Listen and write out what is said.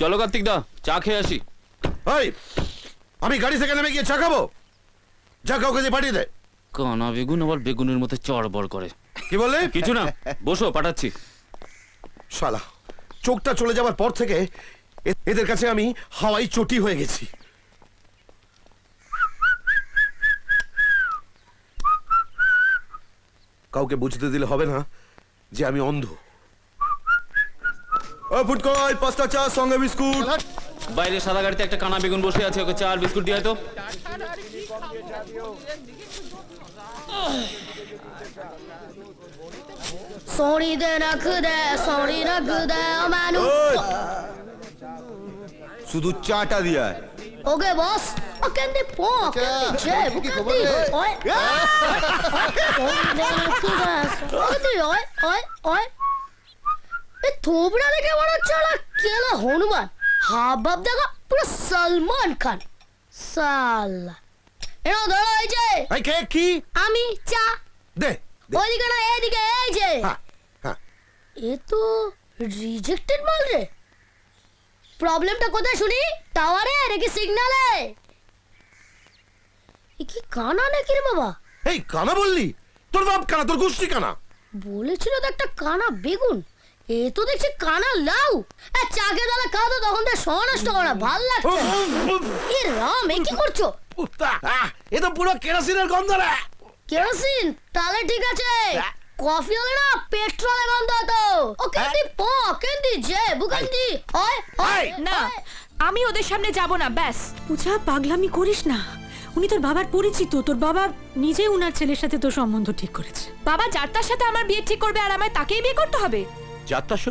চলো কার্তিক দা চা খেয়ে আসি। ওই আমি গাড়ি থেকে নেমে গিয়ে চা খাব? যা কাউকে দিয়ে পাঠিয়ে দে। কানা বেগুন আবার বেগুনের মতো চড়বড় করে। কি বললে? কিছু না বসো পাঠাচ্ছি। শালা চোখটা চলে যাওয়ার পর থেকে এদের কাছে আমি হাওয়াই চটি হয়ে গেছি। কাউকে বুঝতে দিলে হবে না যে আমি অন্ধ। ও ফুটকল পাঁচটা চা সঙ্গে বিস্কুট। বাইরে সাদা গাড়িতে একটা কানা বেগুন বসে আছে ওকে চার বিস্কুট দিয়ে তো। সরি দে রাখ দে সরি রাখ দে মানু। শুধু চাটা দিয়া ওকে বস ওকে পো ওখানে ওই ওই ওই। এ থোবড়া দেখে মনে হচ্ছে ওরা কেলা হনুমান। হাব দেখো পুরো সলমান খান। সাল্লা। এরা ধরো এই যে। এই কে কি? আমি চা। দে দে। ওইদিকে না এইদিকে এই যে। হ্যাঁ হ্যাঁ। এ তো রিজেক্টেড মাল রে। প্রবলেমটা কোথায় শুনি? টাওয়ারে নাকি সিগনালে? এ কি কানা নাকি রে বাবা? এই কানা বললি? তোর বাপ কানা তোর গোষ্ঠী কানা। বলেছিল তো একটা কানা বেগুন। এ তো দেখছি কানা লাউ। এ চাকে খাও তো তখন তো সময় নষ্ট করা ভালো লাগছে। এ রাম এ কি করছ? এ তো পুরো কেরোসিনের গন্ধ রে। কেরোসিন? তাহলে ঠিক আছে। কফি হলে না পেট্রোলে গন্ধ হতো। ও কেন্দি প কেন্দি জে বুকেন্দি হয় হয় না আমি ওদের সামনে যাব না ব্যাস। পূজা পাগলামি করিস না। উনি তোর বাবার পরিচিত তোর বাবা নিজে উনার ছেলের সাথে তোর সম্বন্ধ ঠিক করেছে। বাবা যার তার সাথে আমার বিয়ে ঠিক করবে আর আমায় তাকেই বিয়ে করতে হবে? যাত্রার সঙ্গে